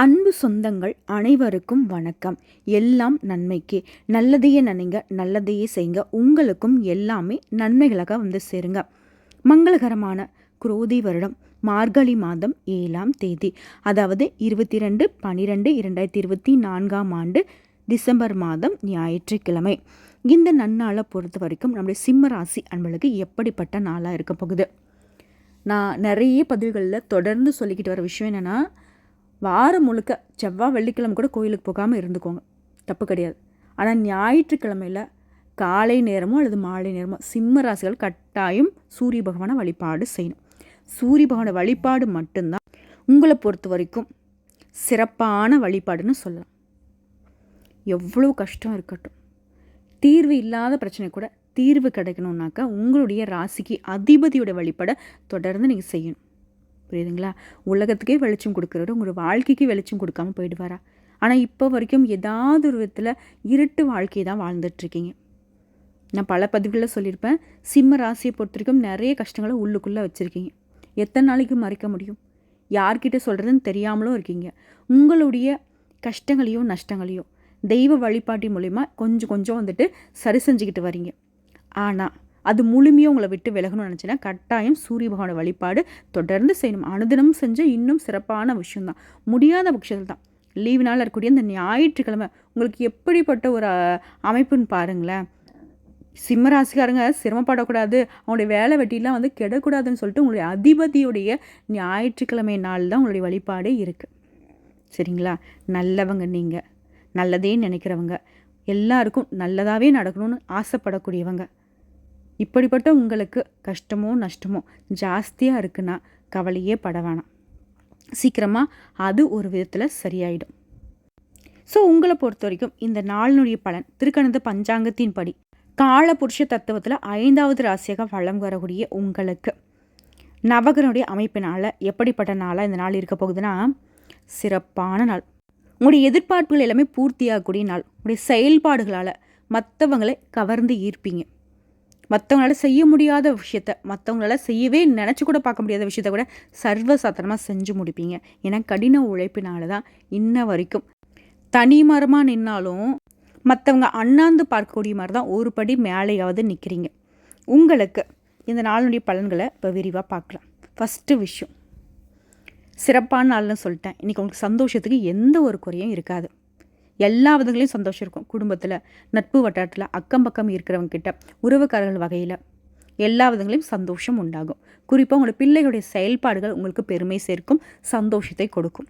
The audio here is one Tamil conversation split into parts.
அன்பு சொந்தங்கள் அனைவருக்கும் வணக்கம். எல்லாம் நன்மைக்கு. நல்லதையே நினைங்க நல்லதையே செய்யுங்க உங்களுக்கும் எல்லாமே நன்மைகளாக வந்து சேருங்க. மங்களகரமான குரோதி வருடம். மார்கழி மாதம் ஏழாம் தேதி. அதாவது இருபத்தி ரெண்டு பன்னிரெண்டு இரண்டாயிரத்தி இருபத்தி நான்காம் ஆண்டு டிசம்பர் மாதம் ஞாயிற்றுக்கிழமை. இந்த நன்னாளை பொறுத்த வரைக்கும் நம்முடைய சிம்ம ராசி அன்பளுக்கு எப்படிப்பட்ட நாளாக இருக்க போகுது? நான் நிறைய பதில்களில் தொடர்ந்து சொல்லிக்கிட்டு வர விஷயம் என்னென்னா வாரம் முழுக்க செவ்வாய் வெள்ளிக்கிழமை கூட கோயிலுக்கு போகாமல் இருந்துக்கோங்க. தப்பு கிடையாது. ஆனால் ஞாயிற்றுக்கிழமையில் காலை நேரமோ அல்லது மாலை நேரமோ சிம்ம ராசிகள் கட்டாயம் சூரிய பகவானை வழிபாடு செய்யணும். சூரிய பகவான வழிபாடு மட்டும்தான் உங்களை பொறுத்த வரைக்கும் சிறப்பான வழிபாடுன்னு சொல்லலாம். எவ்வளோ கஷ்டம் இருக்கட்டும். தீர்வு இல்லாத பிரச்சனை கூட தீர்வு கிடைக்கணுன்னாக்கா உங்களுடைய ராசிக்கு அதிபதியோட வழிபாடை தொடர்ந்து நீங்கள் செய்யணும். புரியுதுங்களா? உலகத்துக்கே வெளிச்சம் கொடுக்குறவர் உங்களோட வாழ்க்கைக்கு வெளிச்சம் கொடுக்காம போயிடுவாரா? ஆனால் இப்போ வரைக்கும் ஏதாவது ஒரு விதத்தில் இருட்டு வாழ்க்கையை தான் வாழ்ந்துட்டுருக்கீங்க. நான் பல பதிவுகளில் சொல்லியிருப்பேன். சிம்ம ராசியை பொறுத்த வரைக்கும் நிறைய கஷ்டங்களை உள்ளுக்குள்ளே வச்சுருக்கீங்க. எத்தனை நாளைக்கு மறைக்க முடியும்? யார்கிட்ட சொல்கிறதுன்னு தெரியாமலும் இருக்கீங்க. உங்களுடைய கஷ்டங்களையோ நஷ்டங்களையோ தெய்வ வழிபாட்டின் மூலிமா கொஞ்சம் கொஞ்சம் வந்துட்டு சரி செஞ்சுக்கிட்டு வரீங்க. ஆனால் அது முழுமையாக உங்களை விட்டு விலகணும்னு நினச்சின்னா கட்டாயம் சூரிய பகவான வழிபாடு தொடர்ந்து செய்யணும். அனுதினமும் செஞ்ச இன்னும் சிறப்பான விஷயம்தான். முடியாத பட்சத்தில் தான் லீவு நாள் இருக்கக்கூடிய இந்த ஞாயிற்றுக்கிழமை உங்களுக்கு எப்படிப்பட்ட ஒரு அமைப்புன்னு பாருங்களேன். சிம்மராசிக்காரங்க சிரமப்படக்கூடாது. அவங்களுடைய வேலை வெட்டிலாம் வந்து கெடக்கூடாதுன்னு சொல்லிட்டு உங்களுடைய அதிபதியுடைய ஞாயிற்றுக்கிழமை நாள் தான் உங்களுடைய வழிபாடே இருக்குது சரிங்களா? நல்லவங்க நீங்கள் நல்லதே நினைக்கிறவங்க. எல்லாருக்கும் நல்லதாகவே நடக்கணும்னு ஆசைப்படக்கூடியவங்க. இப்படிப்பட்ட உங்களுக்கு கஷ்டமோ நஷ்டமோ ஜாஸ்தியாக இருக்குன்னா கவலையே பட வேணாம். சீக்கிரமாக அது ஒரு விதத்தில் சரியாயிடும். ஸோ உங்களை பொறுத்த வரைக்கும் இந்த நாளினுடைய பலன் திருக்கணந்த பஞ்சாங்கத்தின் படி. காலபுருஷ தத்துவத்தில் ஐந்தாவது ராசியாக வளம் வரக்கூடிய உங்களுக்கு. நவகரனுடைய அமைப்பினால் எப்படிப்பட்ட நாளாக இந்த நாள் இருக்க போகுதுன்னா சிறப்பான நாள். உங்களுடைய எதிர்பார்ப்புகள் எல்லாமே பூர்த்தியாகக்கூடிய நாள். உங்களுடைய செயல்பாடுகளால் மற்றவங்களை கவர்ந்து ஈர்ப்பீங்க. மற்றவங்களால செய்ய முடியாத விஷயத்த மற்றவங்களால செய்யவே நினச்சி கூட பார்க்க முடியாத விஷயத்த கூட சர்வசாதாரணமாக செஞ்சு முடிப்பீங்க. ஏன்னா கடின உழைப்பினால தான் இன்ன வரைக்கும் தனி மரமாக நின்னாலும் மற்றவங்க அண்ணாந்து பார்க்கக்கூடிய மாதிரி தான் ஒரு படி மேலேயாவது நிற்கிறீங்க உங்களுக்கு இந்த நாளுடைய பலன்களை இப்போ விரிவாக பார்க்கலாம். ஃபஸ்ட்டு விஷயம். சிறப்பான நாள்னு சொல்லிட்டேன். இன்றைக்கி உங்களுக்கு சந்தோஷத்துக்கு எந்த ஒரு குறையும் இருக்காது. எல்லா விதங்களையும் சந்தோஷம் இருக்கும் குடும்பத்தில் நட்பு வட்டாரத்தில் அக்கம் பக்கம் இருக்கிறவங்க கிட்ட உறவுக்காரர்கள் வகையில் எல்லா விதங்களையும் சந்தோஷம் உண்டாகும். குறிப்பாக உங்களோட பிள்ளைகளுடைய செயல்பாடுகள் உங்களுக்கு பெருமை சேர்க்கும் சந்தோஷத்தை கொடுக்கும்.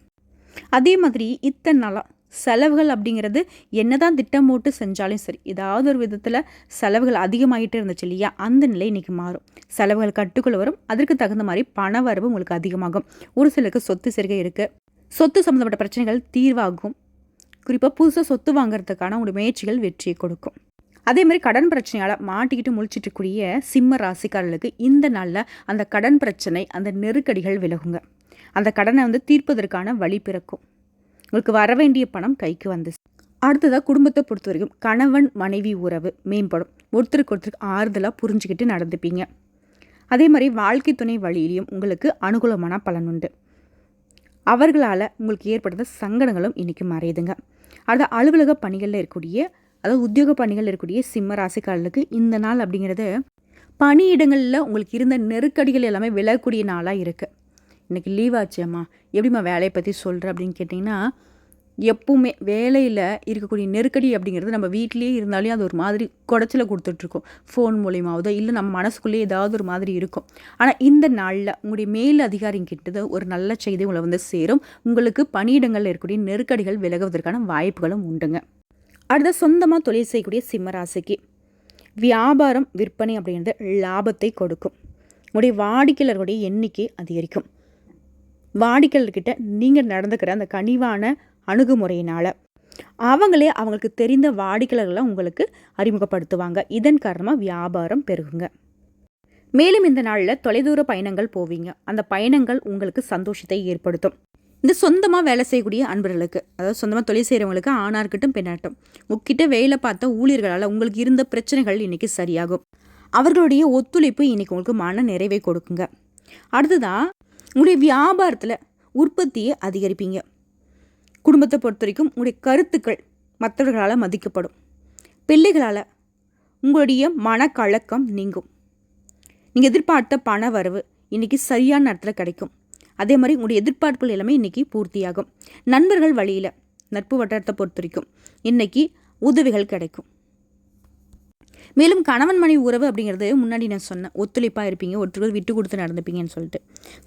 அதே மாதிரி இத்தனை நாளாக செலவுகள் அப்படிங்கிறது என்னதான் திட்டம் போட்டு செஞ்சாலும் சரி ஏதாவது ஒரு விதத்தில் செலவுகள் அதிகமாகிட்டே இருந்துச்சு இல்லையா அந்த நிலை இன்றைக்கி மாறும். செலவுகள் கட்டுக்குள்ள வரும். அதற்கு தகுந்த மாதிரி பண வரவு உங்களுக்கு அதிகமாகும். ஒரு சிலருக்கு சொத்து சேர்க்கை இருக்குது சொத்து சம்மந்தப்பட்ட பிரச்சனைகள் தீர்வாகும். குறிப்பாக புதுசாக சொத்து வாங்குறதுக்கான உங்களுடைய முயற்சிகள் வெற்றியை கொடுக்கும். அதே மாதிரி கடன் பிரச்சனையால் மாட்டிக்கிட்டு முழிச்சிட்டு கூடிய சிம்ம ராசிக்காரர்களுக்கு இந்த நாளில் அந்த கடன் பிரச்சனை அந்த நெருக்கடிகள் விலகுங்க. அந்த கடனை வந்து தீர்ப்பதற்கான வழி பிறக்கும். உங்களுக்கு வர வேண்டிய பணம் கைக்கு வந்து அடுத்ததாக குடும்பத்தை பொறுத்த வரைக்கும் கணவன் மனைவி உறவு மேம்படும். ஒருத்தருக்கு ஒருத்தருக்கு ஆறுதலாக புரிஞ்சுக்கிட்டு நடந்துப்பீங்க. அதே மாதிரி வாழ்க்கை துணை வழியிலையும் உங்களுக்கு அனுகூலமான பலன் உண்டு. அவர்களால் உங்களுக்கு ஏற்படுத்த சங்கடங்களும் இன்றைக்கி மறையுதுங்க. அடுத்த அலுவலக பணிகளில் இருக்கக்கூடிய அதாவது உத்தியோக பணிகள் இருக்கக்கூடிய சிம்ம ராசிக்காரர்களுக்கு இந்த நாள் அப்படிங்கிறது பணியிடங்களில் உங்களுக்கு இருந்த நெருக்கடிகள் எல்லாமே விலகக்கூடிய நாளாக இருக்குது இன்றைக்கி லீவ் ஆச்சேம்மா எப்படிம்மா வேலையை பற்றி சொல்கிற அப்படின்னு கேட்டிங்கன்னா எப்பவுமே வேலையில் இருக்கக்கூடிய நெருக்கடி அப்படிங்கிறது நம்ம வீட்லேயே இருந்தாலே அது ஒரு மாதிரி குடச்சல கொடுத்துட்ருக்கோம். ஃபோன் மூலியமாவதோ இல்லை நம்ம மனசுக்குள்ளேயே ஏதாவது ஒரு மாதிரி இருக்கும். ஆனால் இந்த நாளில் உங்களுடைய மேல் அதிகாரிங்கிட்டது ஒரு நல்ல செய்தி உங்களை வந்து சேரும். உங்களுக்கு பணியிடங்களில் இருக்கக்கூடிய நெருக்கடிகள் விலகுவதற்கான வாய்ப்புகளும் உண்டுங்க. அடுத்த சொந்தமாக தொழில் செய்யக்கூடிய சிம்மராசிக்கு வியாபாரம் விற்பனை அப்படிங்கிறது லாபத்தை கொடுக்கும். உங்களுடைய வாடிக்கையாளர்களுடைய எண்ணிக்கை அதிகரிக்கும். வாடிக்கையாளர்கிட்ட நீங்கள் நடந்துக்கிற அந்த கனிவான அணுகுமுறையினால். அவங்களே அவங்களுக்கு தெரிந்த வாடிக்கையாளர்களை உங்களுக்கு அறிமுகப்படுத்துவாங்க. இதன் காரணமாக வியாபாரம் பெருகுங்க. மேலும் இந்த நாளில் தொலைதூர பயணங்கள் போவீங்க. அந்த பயணங்கள் உங்களுக்கு சந்தோஷத்தை ஏற்படுத்தும். இந்த சொந்தமாக வேலை செய்யக்கூடிய அன்பர்களுக்கு அதாவது சொந்தமாக தொழில் செய்கிறவங்களுக்கு ஆணார்கிட்டும் பெண்ணாட்டும் உங்ககிட்ட வேலை பார்த்த ஊழியர்களால் உங்களுக்கு இருந்த பிரச்சனைகள் இன்றைக்கி சரியாகும். அவர்களுடைய ஒத்துழைப்பு இன்றைக்கி உங்களுக்கு மன நிறைவை கொடுக்குங்க. அடுத்ததாக உங்களுடைய வியாபாரத்தில் உற்பத்தியை அதிகரிப்பீங்க. குடும்பத்தை பொறுத்த வரைக்கும் உங்களுடைய கருத்துக்கள் மற்றவர்களால் மதிக்கப்படும். பிள்ளைகளால் உங்களுடைய மனக்கழக்கம் நீங்கும். நீங்கள் எதிர்பார்த்த பண வரவு இன்றைக்கி சரியான நேரத்தில் கிடைக்கும். அதே மாதிரி உங்களுடைய எதிர்பார்ப்புகள் எல்லாமே இன்றைக்கி பூர்த்தியாகும். நண்பர்கள் வழியில் நட்பு வட்டாரத்தை பொறுத்த வரைக்கும் இன்றைக்கி உதவிகள் கிடைக்கும். மேலும் கணவன் மனைவி உறவு அப்படிங்கிறது முன்னாடி நான் சொன்னேன். ஒத்துழைப்பாக இருப்பீங்க ஒருத்தர் விட்டு கொடுத்து நடந்துப்பீங்கன்னு சொல்லிட்டு.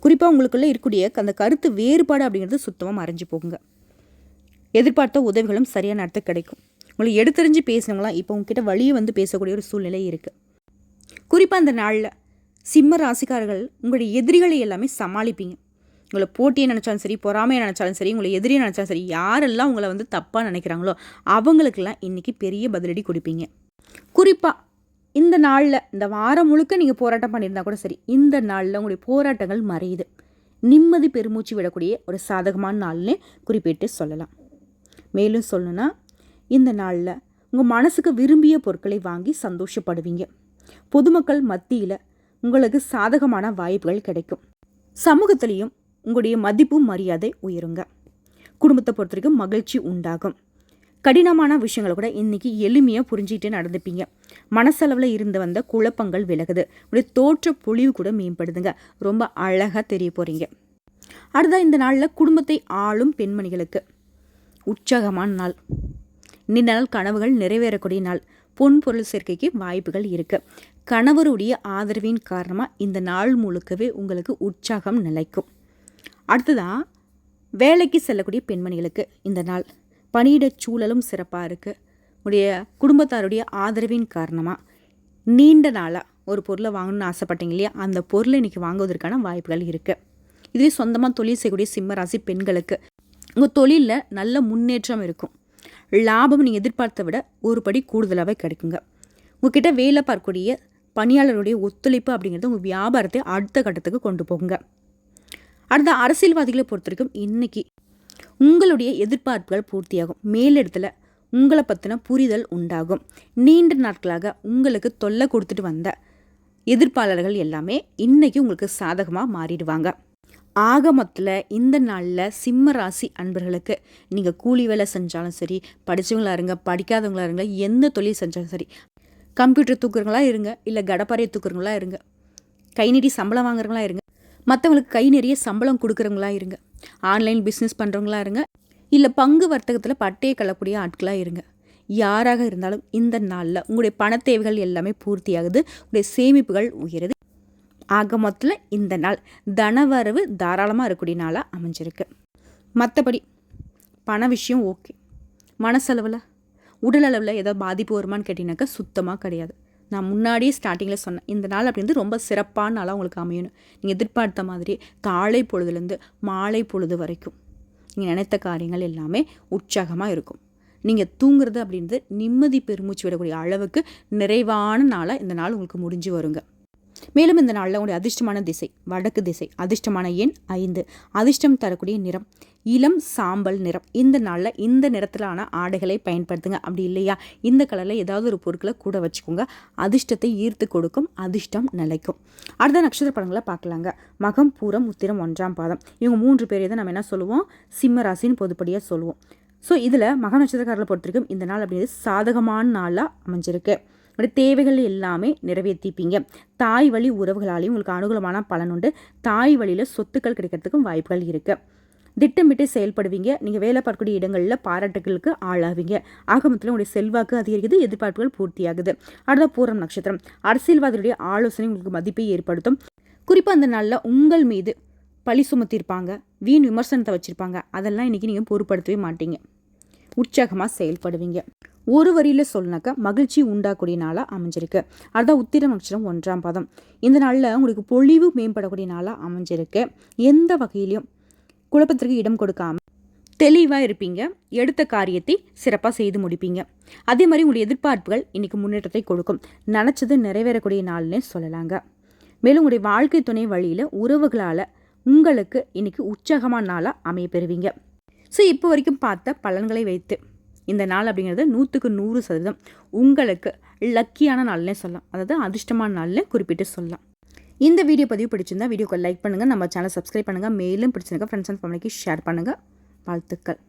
குறிப்பாக உங்களுக்குள்ளே இருக்கக்கூடிய அந்த கருத்து வேறுபாடு அப்படிங்கிறது சுத்தமாக மறைஞ்சு போகுங்க. எதிர்பார்த்த உதவிகளும் சரியான நேரத்துக்கு கிடைக்கும். உங்களை எடுத்தறிஞ்சு பேசுனவங்களாம் இப்போ உங்ககிட்ட வழியை வந்து பேசக்கூடிய ஒரு சூழ்நிலை இருக்குது குறிப்பாக அந்த நாளில் சிம்ம ராசிக்காரர்கள் உங்களுடைய எதிரிகளை எல்லாமே சமாளிப்பீங்க. உங்களை போட்டியை நினச்சாலும் சரி பொறாமையை நினச்சாலும் சரி உங்களை எதிரியை நினச்சாலும் சரி யாரெல்லாம் உங்களை வந்து தப்பாக நினைக்கிறாங்களோ அவங்களுக்கெல்லாம் இன்றைக்கி பெரிய பதிலடி கொடுப்பீங்க. குறிப்பாக இந்த நாளில் இந்த வாரம் முழுக்க நீங்கள் போராட்டம் பண்ணியிருந்தா கூட சரி இந்த நாளில் உங்களுடைய போராட்டங்கள் மறையுது. நிம்மதி பெருமூச்சு விடக்கூடிய ஒரு சாதகமான நாள்னு குறிப்பிட்டு சொல்லலாம். மேலும் சொல்லணும்னா இந்த நாளில் உங்கள் மனசுக்கு விரும்பிய பொருட்களை வாங்கி சந்தோஷப்படுவீங்க. பொதுமக்கள் மத்தியில் உங்களுக்கு சாதகமான வாய்ப்புகள் கிடைக்கும். சமூகத்திலையும் உங்களுடைய மதிப்பும் மரியாதை உயருங்க. குடும்பத்தை பொறுத்த வரைக்கும் மகிழ்ச்சி உண்டாகும். கடினமான விஷயங்களை கூட இன்றைக்கி எளிமையாக புரிஞ்சுக்கிட்டே நடந்துப்பீங்க. மனசளவில் இருந்து வந்த குழப்பங்கள் விலகுது. உடைய தோற்ற பொழிவு கூட மேம்படுதுங்க. ரொம்ப அழகாக தெரிய போகிறீங்க அடுத்த இந்த நாளில் குடும்பத்தை ஆளும் பெண்மணிகளுக்கு உற்சாகமான நாள். நீண்ட நாள் கனவுகள் நிறைவேறக்கூடிய நாள். பொன் பொருள் சேர்க்கைக்கு வாய்ப்புகள் இருக்குது கணவருடைய ஆதரவின் காரணமாக இந்த நாள் முழுக்கவே உங்களுக்கு உற்சாகம் நிலைக்கும். அடுத்ததான் வேலைக்கு செல்லக்கூடிய பெண்மணிகளுக்கு இந்த நாள். பணியிட சூழலும் சிறப்பாக இருக்குது உடைய குடும்பத்தாருடைய ஆதரவின் காரணமாக நீண்ட நாளாக ஒரு பொருளை வாங்கணும்னு ஆசைப்பட்டீங்க இல்லையா? அந்த பொருளை இன்றைக்கி வாங்குவதற்கான வாய்ப்புகள் இருக்குது இதுவே சொந்தமாக தொழில் செய்யக்கூடிய சிம்மராசி பெண்களுக்கு. உங்கள் தொழிலில் நல்ல முன்னேற்றம் இருக்கும். லாபம் நீங்கள் எதிர்பார்த்த விட ஒரு படி கூடுதலாகவே கிடைக்குங்க. உங்ககிட்ட வேலை பார்க்கக்கூடிய பணியாளருடைய ஒத்துழைப்பு அப்படிங்கிறது உங்கள் வியாபாரத்தை அடுத்த கட்டத்துக்கு கொண்டு போகுங்க. அடுத்த அரசியல்வாதிகளை பொறுத்த வரைக்கும் இன்றைக்கி உங்களுடைய எதிர்பார்ப்புகள் பூர்த்தியாகும். மேலிடத்தில் உங்களை பற்றின புரிதல் உண்டாகும். நீண்ட நாட்களாக உங்களுக்கு தொல்லை கொடுத்துட்டு வந்த எதிர்ப்பாளர்கள் எல்லாமே இன்றைக்கி உங்களுக்கு சாதகமாக மாறிடுவாங்க. ஆகமத்தில் இந்த நாளில் சிம்ம ராசி அன்பர்களுக்கு நீங்கள் கூலி வேலை செஞ்சாலும் சரி படித்தவங்களா இருங்க படிக்காதவங்களா இருங்க எந்த தொழில் செஞ்சாலும் சரி கம்ப்யூட்டர் தூக்குறவங்களா இருங்க இல்லை கடப்பாறையை தூக்குறவங்களா இருங்க கை நீட்டி சம்பளம் வாங்குறவங்களா இருங்க மற்றவங்களுக்கு கை நிறைய சம்பளம் கொடுக்குறவங்களா இருங்க ஆன்லைன் பிஸ்னஸ் பண்ணுறவங்களா இருங்க இல்லை பங்கு வர்த்தகத்தில் பட்டையை கலக்கூடிய ஆட்களாக இருங்க. யாராக இருந்தாலும் இந்த நாளில் உங்களுடைய பண தேவைகள் எல்லாமே பூர்த்தியாகுது உங்களுடைய சேமிப்புகள் உயருது. ஆக மொத்தத்தில் இந்த நாள். தனவரவு தாராளமாக இருக்கக்கூடிய நாளாக அமைஞ்சிருக்கு. மற்றபடி பண விஷயம் ஓகே. மனசளவில் உடலளவில் ஏதாவது பாதிப்பு வருமானு கேட்டிங்கனாக்கா சுத்தமாக கிடையாது. நான் முன்னாடியே ஸ்டார்டிங்கில் சொன்னேன். இந்த நாள் அப்படின்றது ரொம்ப சிறப்பான நாளாக உங்களுக்கு அமையணும். நீங்கள் எதிர்பார்த்த மாதிரி காலை பொழுதுலேருந்து மாலை பொழுது வரைக்கும் நீங்கள் நினைத்த காரியங்கள் எல்லாமே உற்சாகமாக இருக்கும். நீங்கள் தூங்குறது அப்படின்றது நிம்மதி பெருமூச்சு விடக்கூடிய அளவுக்கு நிறைவான நாளாக இந்த நாள் உங்களுக்கு முடிஞ்சு வருங்க. மேலும் இந்த நாளில் உங்களுடைய அதிர்ஷ்டமான திசை வடக்கு திசை அதிர்ஷ்டமான எண் ஐந்து. அதிர்ஷ்டம் தரக்கூடிய நிறம் இளம் சாம்பல் நிறம். இந்த நாளில் இந்த நிறத்திலான ஆடைகளை பயன்படுத்துங்க. அப்படி இல்லையா? இந்த கலரில் ஏதாவது ஒரு பொருட்களை கூட வச்சுக்கோங்க. அதிர்ஷ்டத்தை ஈர்த்து கொடுக்கும் அதிர்ஷ்டம் நிலைக்கும். அடுத்த நட்சத்திர படங்களை பார்க்கலாங்க. மகம் பூரம் உத்திரம் ஒன்றாம் பாதம். இவங்க மூன்று பேரை தான் நம்ம என்ன சொல்லுவோம்? சிம்ம ராசின்னு பொதுப்படியாக சொல்லுவோம். ஸோ இதில் மக நட்சத்திரக்காரர்களை பொறுத்திருக்கும் இந்த நாள் அப்படிங்கிறது சாதகமான நாளாக அமைஞ்சிருக்கு. உங்களுடைய தேவைகள் எல்லாமே நிறைவேற்றிப்பீங்க. தாய் வழி உறவுகளாலேயும் உங்களுக்கு அனுகூலமான பலன் உண்டு. தாய் வழியில் சொத்துக்கள் கிடைக்கிறதுக்கும் வாய்ப்புகள் இருக்குது திட்டமிட்டு செயல்படுவீங்க. நீங்கள் வேலை பார்க்கக்கூடிய இடங்களில் பாராட்டுகளுக்கு ஆளாவீங்க. ஆகமத்தில் உங்களுடைய செல்வாக்கு அதிகரிக்குது எதிர்பார்ப்புகள் பூர்த்தியாகுது. அடுத்த பூரம் நட்சத்திரம். அரசியல்வாதிகளுடைய ஆலோசனை உங்களுக்கு மதிப்பை ஏற்படுத்தும். குறிப்பாக அந்த நாளில் உங்கள் மீது பழி சுமத்திருப்பாங்க. வீண் விமர்சனத்தை வச்சுருப்பாங்க. அதெல்லாம் இன்றைக்கி நீங்கள் பொருட்படுத்தவே மாட்டீங்க. உற்சாகமாக செயல்படுவீங்க. ஒரு வரியில் சொல்லினாக்கா மகிழ்ச்சி உண்டாக்கூடிய நாளாக அமைஞ்சிருக்கு. அதுதான் உத்திர நட்சத்திரம் ஒன்றாம் பதம். இந்த நாளில் உங்களுக்கு பொழிவு மேம்படக்கூடிய நாளாக அமைஞ்சிருக்கு. எந்த வகையிலையும் குழப்பத்திற்கு இடம் கொடுக்காம தெளிவாக இருப்பீங்க. எடுத்த காரியத்தை சிறப்பாக செய்து முடிப்பீங்க. அதே மாதிரி உங்களுடைய எதிர்பார்ப்புகள் இன்றைக்கி முன்னேற்றத்தை கொடுக்கும். நினச்சது நிறைவேறக்கூடிய நாள்னே சொல்லலாங்க. மேலும் உங்களுடைய வாழ்க்கை துணை வழியில் உறவுகளால் உங்களுக்கு இன்றைக்கி உற்சாகமான நாளாக அமைய பெறுவீங்க ஸோ இப்போ வரைக்கும் பார்த்த பலன்களை வைத்து இந்த நாள் அப்படிங்கிறது நூற்றுக்கு நூறு சதவீதம். உங்களுக்கு லக்கியான நாள்னே சொல்லலாம். அதாவது அதிர்ஷ்டமான நாள்னு குறிப்பிட்டு சொல்லலாம். இந்த வீடியோ பதிவு பிடிச்சிருந்தா வீடியோக்கு லைக் பண்ணுங்கள் நம்ம சேனல் சப்ஸ்கிரைப் பண்ணுங்கள் மேலும் பிடிச்சிருக்க ஃப்ரெண்ட்ஸ் அண்ட் ஃபேமிலிக்கு ஷேர் பண்ணுங்கள் வாழ்த்துக்கள்.